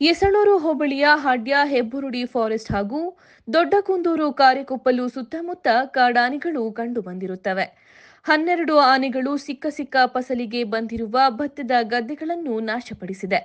ಯಸಳೂರು ಹೋಬಳಿಯ ಹಾಡ್ಯ ಹೆಬ್ಬುರುಡಿ ಫಾರೆಸ್ಟ್ ಹಾಗೂ ದೊಡ್ಡಕುಂದೂರು ಕಾರೆಕೊಪ್ಪಲು ಸುತ್ತಮುತ್ತ ಕಾಡಾನೆಗಳು ಕಂಡುಬಂದಿರುತ್ತವೆ ಹನ್ನೆರಡು ಆನೆಗಳು ಸಿಕ್ಕ ಸಿಕ್ಕ ಫಸಲಿಗೆ ಬಂದಿರುವ ಭತ್ತದ ಗದ್ದೆಗಳನ್ನು ನಾಶಪಡಿಸಿದೆ.